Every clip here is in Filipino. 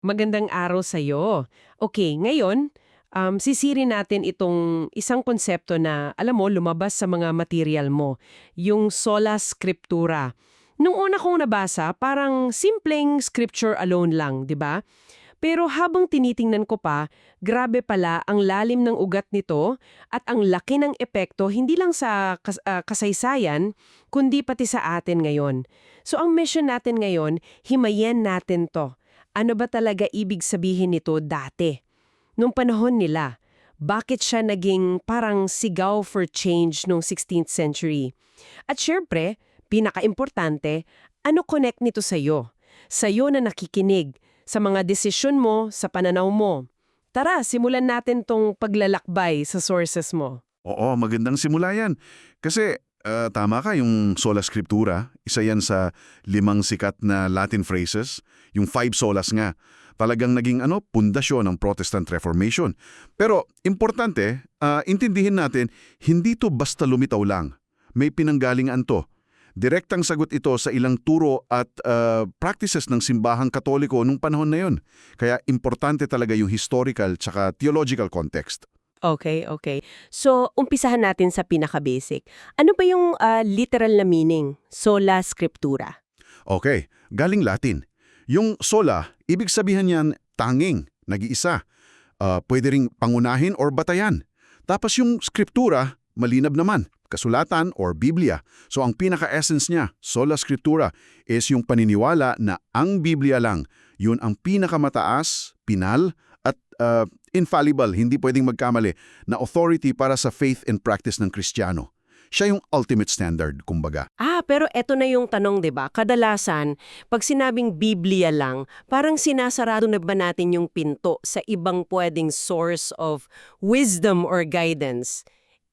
Magandang araw sa'yo. Okay, ngayon, um, sisirin natin itong isang konsepto na, alam mo, lumabas sa mga material mo. Yung sola scriptura. Nung una kong nabasa, parang simpleng scripture alone lang, di ba? Pero habang tinitingnan ko pa, grabe pala ang lalim ng ugat nito at ang laki ng epekto hindi lang sa kas- ah, kasaysayan, kundi pati sa atin ngayon. So ang mission natin ngayon, himayin natin to. Ano ba talaga ibig sabihin nito dati? Nung panahon nila, bakit siya naging parang sigaw for change noong 16th century? At syempre, pinaka-importante, ano connect nito sa'yo? Sa'yo na nakikinig, sa mga desisyon mo, sa pananaw mo. Tara, simulan natin tong paglalakbay sa sources mo. Oo, magandang simula yan. Kasi ah, tama ka, yung sola scriptura, isa yan sa limang sikat na Latin phrases, yung five solas nga. Talagang naging ano, pundasyon ng Protestant Reformation. Pero importante, ah, intindihin natin, hindi to basta lumitaw lang. May pinanggalingan to. Direktang sagot ito sa ilang turo at ah, practices ng simbahang katoliko nung panahon na yun. Kaya importante talaga yung historical tsaka theological context. Okay, okay. So, umpisahan natin sa pinaka-basic. Ano ba yung ah, literal na meaning? Sola scriptura. Okay, galing Latin. Yung sola, ibig sabihin niyan tanging, nag-iisa. Ah, pwede ring pangunahin or batayan. Tapos yung skriptura, malinab naman, kasulatan or Biblia. So ang pinaka-essence niya, sola scriptura, is yung paniniwala na ang Biblia lang, yun ang pinakamataas, pinal, at ah, infallible, hindi pwedeng magkamali, na authority para sa faith and practice ng Kristiyano. Siya yung ultimate standard, kumbaga. Ah, pero eto na yung tanong, 'di ba? Kadalasan, pag sinabing Biblia lang, parang sinasarado na ba natin yung pinto sa ibang pwedeng source of wisdom or guidance?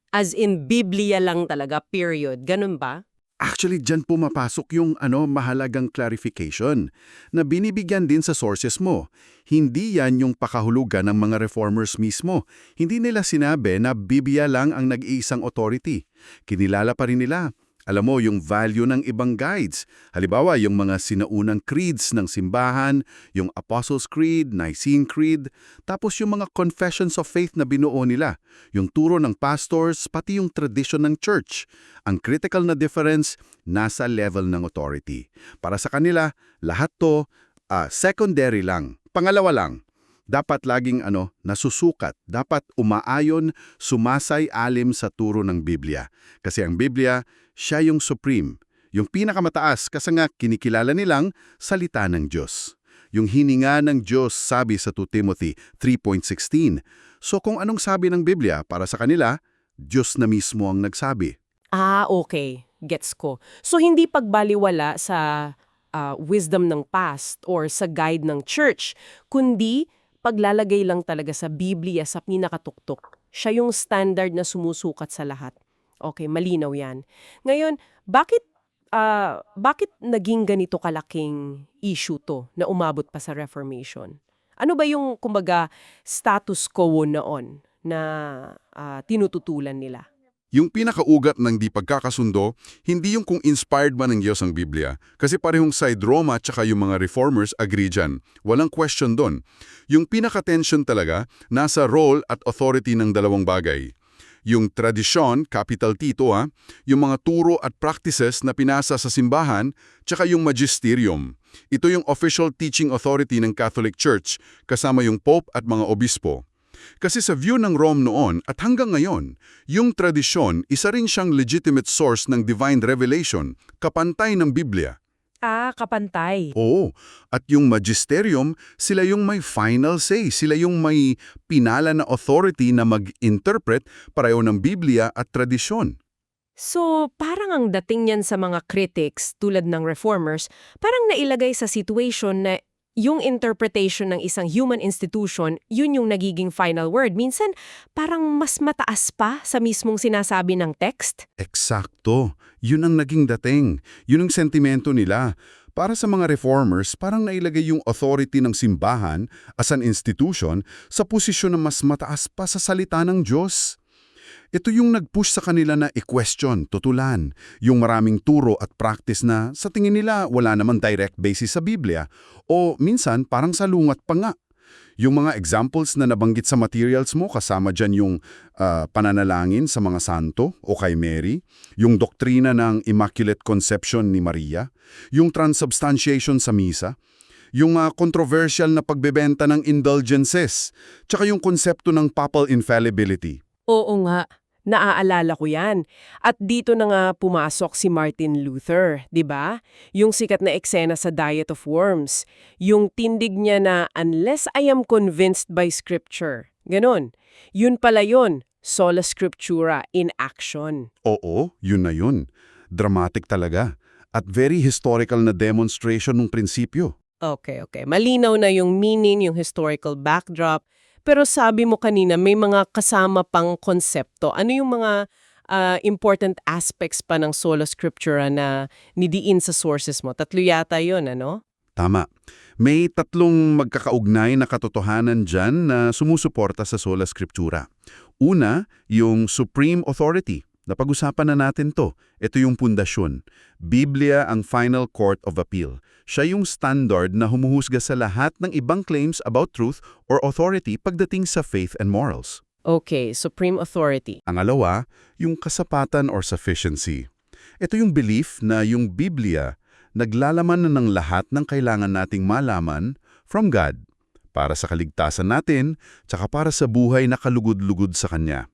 As in Biblia lang talaga, period. Ganun ba? Actually, dyan pumapasok yung ano mahalagang clarification na binibigyan din sa sources mo. Hindi yan yung pakahulugan ng mga reformers mismo. Hindi nila sinabi na Biblia lang ang nag-iisang authority. Kinilala pa rin nila. Alam mo, yung value ng ibang guides. Halimbawa, yung mga sinaunang creeds ng simbahan, yung Apostles' Creed, Nicene Creed, tapos yung mga confessions of faith na binuo nila, yung turo ng pastors, pati yung tradition ng church. Ang critical na difference, nasa level ng authority. Para sa kanila, lahat to ah, secondary lang, pangalawa lang. Dapat laging ano, nasusukat, dapat umaayon, sumasay-alim sa turo ng Biblia. Kasi ang Biblia, siya yung supreme, yung pinakamataas kasi nga kinikilala nilang salita ng Diyos. Yung hininga ng Diyos sabi sa 2 Timothy 3.16. So kung anong sabi ng Biblia para sa kanila, Diyos na mismo ang nagsabi. Ah, okay. Gets ko. So, hindi pagbaliwala sa ah, wisdom ng past or sa guide ng church, kundi paglalagay lang talaga sa Biblia sa pinakatuktok. Siya yung standard na sumusukat sa lahat. Okay, malinaw yan. Ngayon, bakit ah, bakit naging ganito kalaking issue to na umabot pa sa Reformation? Ano ba yung, kumbaga, status quo noon na ah, tinututulan nila? Yung pinakaugat ng di pagkakasundo, hindi yung kung inspired ba ng Diyos ang Biblia. Kasi parehong side Roma at yung mga reformers agree dyan. Walang question doon. Yung pinaka-tension talaga, nasa role at authority ng dalawang bagay. Yung tradisyon, capital T to ha, yung mga turo at practices na pinasa sa simbahan, tsaka yung magisterium. Ito yung official teaching authority ng Catholic Church, kasama yung Pope at mga obispo. Kasi sa view ng Rome noon at hanggang ngayon, yung tradisyon isa rin siyang legitimate source ng divine revelation, kapantay ng Biblia. Ah, kapantay. Oo, at yung magisterium, sila yung may final say, sila yung may pinala na authority na mag-interpret pareho ng Biblia at tradisyon. So, parang ang dating niyan sa mga critics tulad ng reformers, parang nailagay sa situation na yung interpretation ng isang human institution, yun yung nagiging final word. Minsan, parang mas mataas pa sa mismong sinasabi ng text. Eksakto. Yun ang naging dating. Yun ang sentimento nila. Para sa mga reformers, parang nailagay yung authority ng simbahan as an institution sa posisyon na mas mataas pa sa salita ng Diyos. Ito yung nag-push sa kanila na i-question, tutulan, yung maraming turo at practice na sa tingin nila wala naman direct basis sa Biblia o minsan parang salungat pa nga. Yung mga examples na nabanggit sa materials mo, kasama dyan yung ah, pananalangin sa mga santo o kay Mary, yung doktrina ng Immaculate Conception ni Maria, yung transubstantiation sa misa, yung ah, controversial na pagbebenta ng indulgences, tsaka yung konsepto ng papal infallibility. Oo nga, naaalala ko yan. At dito na nga pumasok si Martin Luther, di ba? Yung sikat na eksena sa Diet of Worms. Yung tindig niya na unless I am convinced by scripture. Ganon. Yun pala yun, sola scriptura in action. Oo, yun na yun. Dramatic talaga. At very historical na demonstration ng prinsipyo. Okay, okay. Malinaw na yung meaning, yung historical backdrop. Pero sabi mo kanina, may mga kasama pang konsepto. Ano yung mga ah, important aspects pa ng sola scriptura na nidiin sa sources mo? Tatlo yata yun, ano? Tama. May tatlong magkakaugnay na katotohanan dyan na sumusuporta sa sola scriptura. Una, yung supreme authority. Napag-usapan na natin to. Ito yung pundasyon. Biblia ang final court of appeal. Siya yung standard na humuhusga sa lahat ng ibang claims about truth or authority pagdating sa faith and morals. Okay, supreme authority. Ang alawa, yung kasapatan or sufficiency. Ito yung belief na yung Biblia naglalaman na ng lahat ng kailangan nating malaman from God para sa kaligtasan natin tsaka para sa buhay na kalugod-lugod sa Kanya.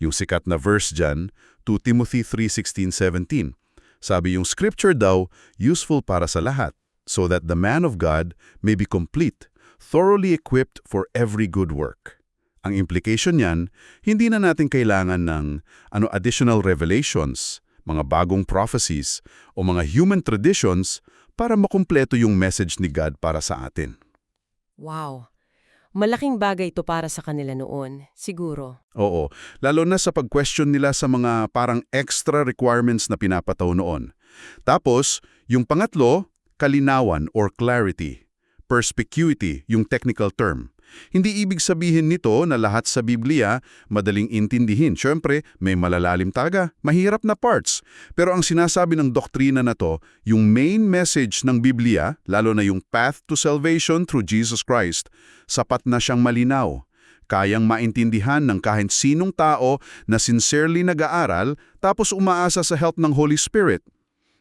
Yung sikat na verse dyan, 2 Timothy 3.16-17. Sabi yung scripture daw, useful para sa lahat, so that the man of God may be complete, thoroughly equipped for every good work. Ang implication niyan, hindi na natin kailangan ng ano additional revelations, mga bagong prophecies o mga human traditions para makumpleto yung message ni God para sa atin. Wow. Malaking bagay ito para sa kanila noon, siguro. Oo, lalo na sa pag-question nila sa mga parang extra requirements na pinapataw noon. Tapos, yung pangatlo, kalinawan or clarity. Perspicuity, yung technical term. Hindi ibig sabihin nito na lahat sa Biblia madaling intindihin. Siyempre, may malalalim taga, mahirap na parts. Pero ang sinasabi ng doktrina na to, yung main message ng Biblia, lalo na yung path to salvation through Jesus Christ, sapat na siyang malinaw. Kayang maintindihan ng kahit sinong tao na sincerely nag-aaral tapos umaasa sa help ng Holy Spirit.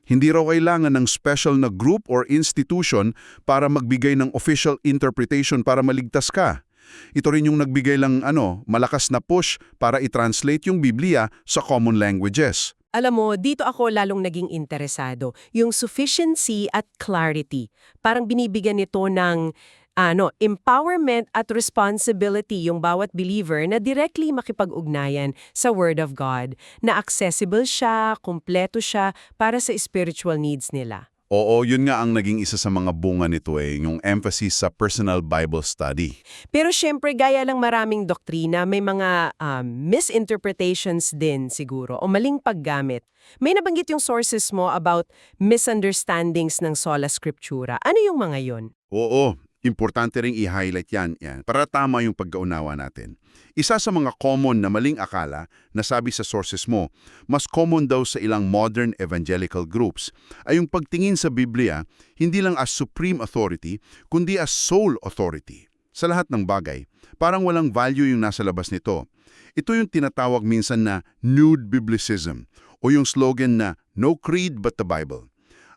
Hindi raw kailangan ng special na group or institution para magbigay ng official interpretation para maligtas ka. Ito rin yung nagbigay lang ano, malakas na push para i-translate yung Biblia sa common languages. Alam mo, dito ako lalong naging interesado. Yung sufficiency at clarity. Parang binibigyan nito ng ano, empowerment at responsibility yung bawat believer na directly makipag-ugnayan sa Word of God, na accessible siya, kumpleto siya para sa spiritual needs nila. Oo, yun nga ang naging isa sa mga bunga nito eh, yung emphasis sa personal Bible study. Pero syempre, gaya lang maraming doktrina, may mga um, misinterpretations din siguro o maling paggamit. May nabanggit yung sources mo about misunderstandings ng sola scriptura. Ano yung mga yon? Oo, importante ring i-highlight yan, yan para tama yung pagkaunawa natin. Isa sa mga common na maling akala na sabi sa sources mo, mas common daw sa ilang modern evangelical groups, ay yung pagtingin sa Biblia hindi lang as supreme authority, kundi as sole authority. Sa lahat ng bagay, parang walang value yung nasa labas nito. Ito yung tinatawag minsan na nude biblicism o yung slogan na no creed but the Bible.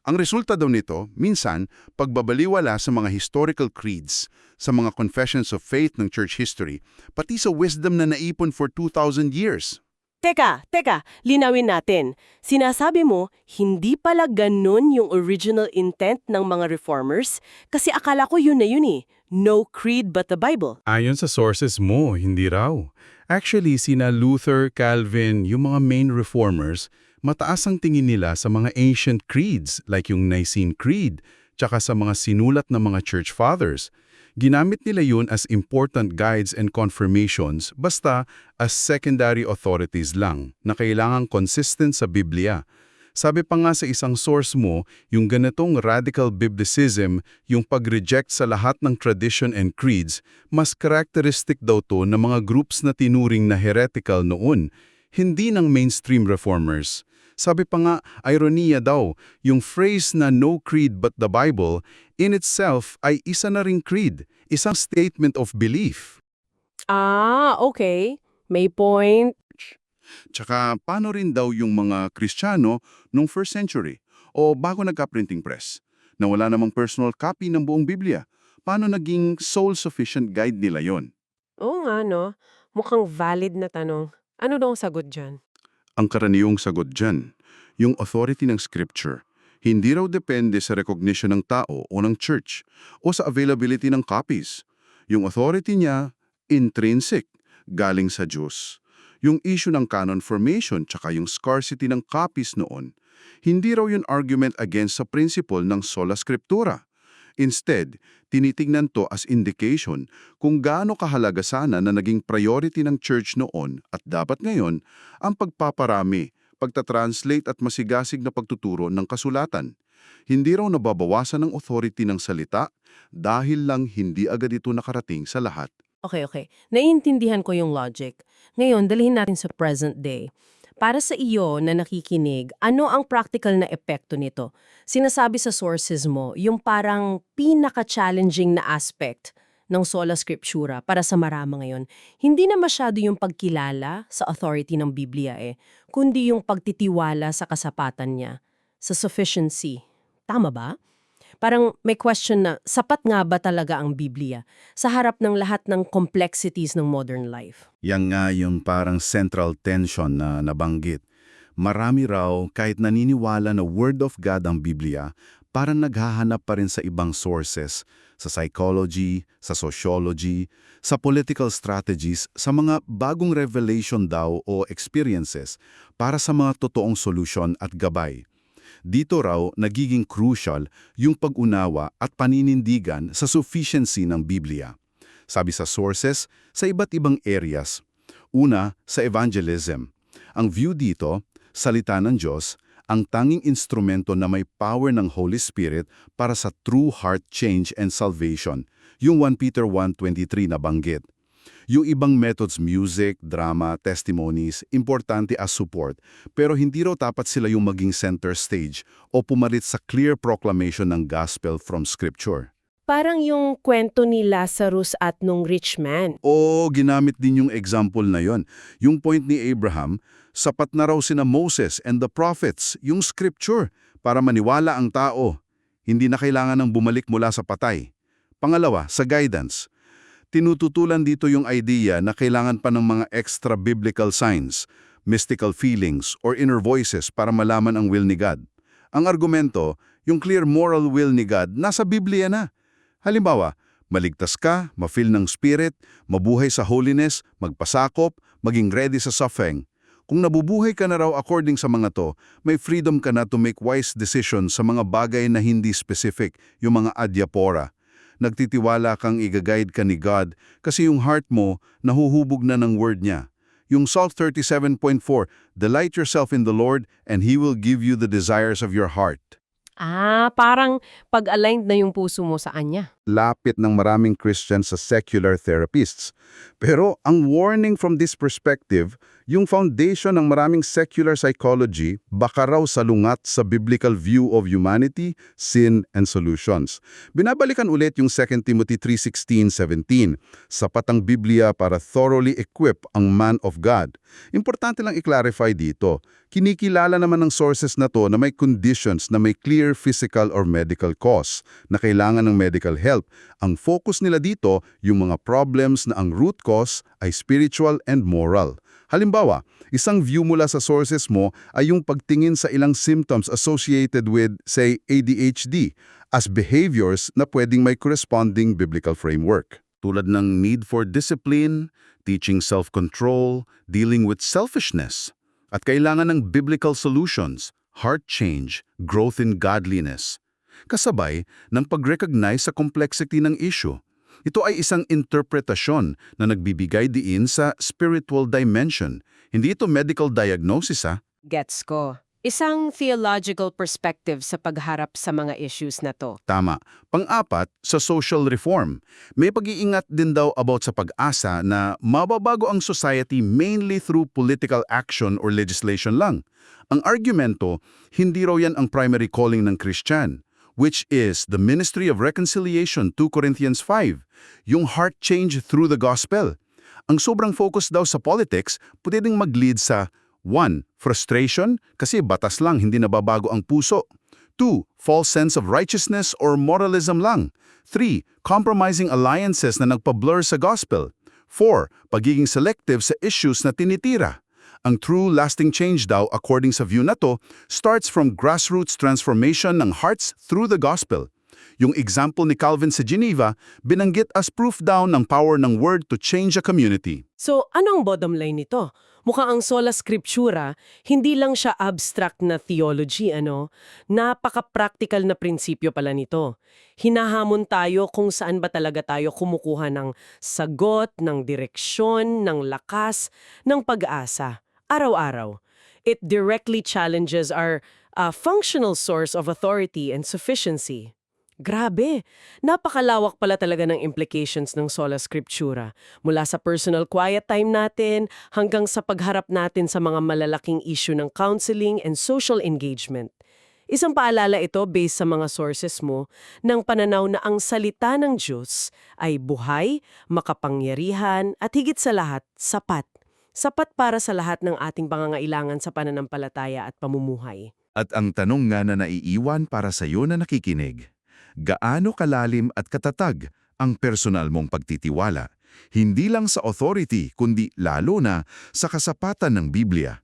Ang resulta daw nito, minsan, pagbabaliwala sa mga historical creeds, sa mga confessions of faith ng church history, pati sa wisdom na naipon for 2,000 years. Teka, teka, linawin natin. Sinasabi mo, hindi pala ganun yung original intent ng mga reformers? Kasi akala ko yun na yun eh. No creed but the Bible. Ayon sa sources mo, hindi raw. Actually, sina Luther, Calvin, yung mga main reformers, mataas ang tingin nila sa mga ancient creeds like yung Nicene Creed, tsaka sa mga sinulat ng mga church fathers. Ginamit nila yun as important guides and confirmations basta as secondary authorities lang na kailangang consistent sa Biblia. Sabi pa nga sa isang source mo, yung ganitong radical biblicism, yung pag-reject sa lahat ng tradition and creeds, mas characteristic daw to ng mga groups na tinuring na heretical noon. hindi ng mainstream reformers. Sabi pa nga, ironiya daw, yung phrase na no creed but the Bible, in itself ay isa na ring creed, isang statement of belief. Ah, okay. May point. Tsaka paano rin daw yung mga Kristiyano nung first century o bago nagka-printing press na wala namang personal copy ng buong Biblia? Paano naging soul-sufficient guide nila yon? Oo nga, no? Mukhang valid na tanong. Ano daw ang sagot dyan? Ang karaniwang sagot dyan, yung authority ng scripture, hindi raw depende sa recognition ng tao o ng church o sa availability ng copies. Yung authority niya, intrinsic, galing sa Diyos. Yung issue ng canon formation tsaka yung scarcity ng copies noon, hindi raw yung argument against sa principle ng sola scriptura. Instead, tinitingnan to as indication kung gaano kahalaga sana na naging priority ng church noon at dapat ngayon ang pagpaparami, pagtatranslate at masigasig na pagtuturo ng kasulatan. Hindi raw nababawasan ng authority ng salita dahil lang hindi agad ito nakarating sa lahat. Okay, okay. Naiintindihan ko yung logic. Ngayon, dalhin natin sa present day. Para sa iyo na nakikinig, ano ang practical na epekto nito? Sinasabi sa sources mo, yung parang pinaka-challenging na aspect ng sola scriptura para sa marama ngayon, hindi na masyado yung pagkilala sa authority ng Biblia eh, kundi yung pagtitiwala sa kasapatan niya, sa sufficiency. Tama ba? Parang may question na, sapat nga ba talaga ang Biblia sa harap ng lahat ng complexities ng modern life? Yang nga yung parang central tension na nabanggit. Marami raw kahit naniniwala na Word of God ang Biblia, parang naghahanap pa rin sa ibang sources, sa psychology, sa sociology, sa political strategies, sa mga bagong revelation daw o experiences para sa mga totoong solusyon at gabay. Dito raw nagiging crucial yung pag-unawa at paninindigan sa sufficiency ng Biblia. Sabi sa sources, sa iba't ibang areas. Una, sa evangelism. Ang view dito, salita ng Diyos, ang tanging instrumento na may power ng Holy Spirit para sa true heart change and salvation, yung 1 Peter 1.23 na banggit. Yung ibang methods, music, drama, testimonies, importante as support, pero hindi raw dapat sila yung maging center stage o pumalit sa clear proclamation ng gospel from scripture. Parang yung kwento ni Lazarus at nung rich man. O ginamit din yung example na yon. Yung point ni Abraham, sapat na raw sina Moses and the prophets, yung scripture, para maniwala ang tao. Hindi na kailangan ng bumalik mula sa patay. Pangalawa, sa guidance. Tinututulan dito yung idea na kailangan pa ng mga extra biblical signs, mystical feelings, or inner voices para malaman ang will ni God. Ang argumento, yung clear moral will ni God, nasa Biblia na. Halimbawa, maligtas ka, ma-feel ng spirit, mabuhay sa holiness, magpasakop, maging ready sa suffering. Kung nabubuhay ka na raw according sa mga to, may freedom ka na to make wise decisions sa mga bagay na hindi specific, yung mga adyapora. Nagtitiwala kang igaguide ka ni God kasi yung heart mo nahuhubog na ng word niya. Yung Psalm 37.4, Delight yourself in the Lord and He will give you the desires of your heart. Ah, parang pag-aligned na yung puso mo sa Anya. lapit ng maraming Christians sa secular therapists. Pero ang warning from this perspective, yung foundation ng maraming secular psychology baka raw salungat sa biblical view of humanity, sin, and solutions. Binabalikan ulit yung 2 Timothy 3.16-17, sapat ang Biblia para thoroughly equip ang man of God. Importante lang i-clarify dito, kinikilala naman ng sources na to na may conditions na may clear physical or medical cause na kailangan ng medical help. Ang focus nila dito, yung mga problems na ang root cause ay spiritual and moral. Halimbawa, isang view mula sa sources mo ay yung pagtingin sa ilang symptoms associated with, say, ADHD as behaviors na pwedeng may corresponding biblical framework. Tulad ng need for discipline, teaching self-control, dealing with selfishness, at kailangan ng biblical solutions, heart change, growth in godliness. Kasabay ng pag-recognize sa complexity ng issue. Ito ay isang interpretasyon na nagbibigay diin sa spiritual dimension. Hindi ito medical diagnosis ha. Gets ko. Isang theological perspective sa pagharap sa mga issues na to. Tama. Pang-apat, sa social reform. May pag-iingat din daw about sa pag-asa na mababago ang society mainly through political action or legislation lang. Ang argumento, hindi raw yan ang primary calling ng Christian, which is the ministry of reconciliation 2 Corinthians 5, yung heart change through the gospel. Ang sobrang focus daw sa politics, pwede ding mag-lead sa 1. Frustration, kasi batas lang, hindi nababago ang puso. 2. False sense of righteousness or moralism lang. 3. Compromising alliances na nagpa-blur sa gospel. 4. Pagiging selective sa issues na tinitira. Ang true lasting change daw, according sa view na to, starts from grassroots transformation ng hearts through the gospel. Yung example ni Calvin sa Geneva, binanggit as proof daw ng power ng word to change a community. So, anong bottom line nito? Mukha ang sola scriptura, hindi lang siya abstract na theology, ano? Napaka-practical na prinsipyo pala nito. Hinahamon tayo kung saan ba talaga tayo kumukuha ng sagot, ng direksyon, ng lakas, ng pag-asa. Araw-araw. It directly challenges our uh, functional source of authority and sufficiency. Grabe! Napakalawak pala talaga ng implications ng sola scriptura. Mula sa personal quiet time natin hanggang sa pagharap natin sa mga malalaking issue ng counseling and social engagement. Isang paalala ito based sa mga sources mo ng pananaw na ang salita ng Diyos ay buhay, makapangyarihan at higit sa lahat, sapat. Sapat para sa lahat ng ating pangangailangan sa pananampalataya at pamumuhay. At ang tanong nga na naiiwan para sa iyo na nakikinig, gaano kalalim at katatag ang personal mong pagtitiwala, hindi lang sa authority kundi lalo na sa kasapatan ng Biblia?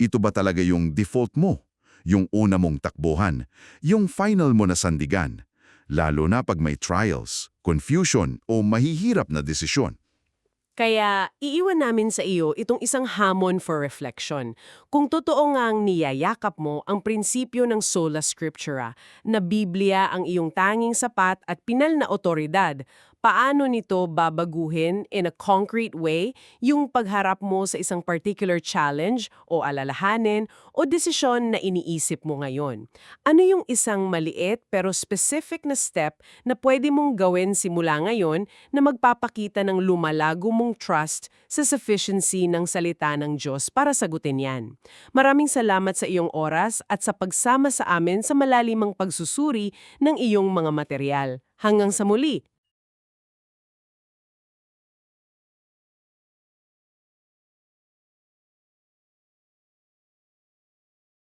Ito ba talaga yung default mo? Yung una mong takbuhan? Yung final mo na sandigan? Lalo na pag may trials, confusion o mahihirap na desisyon. Kaya iiwan namin sa iyo itong isang hamon for reflection. Kung totoo nga ang niyayakap mo ang prinsipyo ng sola scriptura, na Biblia ang iyong tanging sapat at pinal na otoridad, paano nito babaguhin in a concrete way yung pagharap mo sa isang particular challenge o alalahanin o desisyon na iniisip mo ngayon? Ano yung isang maliit pero specific na step na pwede mong gawin simula ngayon na magpapakita ng lumalago mong trust sa sufficiency ng salita ng Diyos para sagutin yan? Maraming salamat sa iyong oras at sa pagsama sa amin sa malalimang pagsusuri ng iyong mga material. Hanggang sa muli,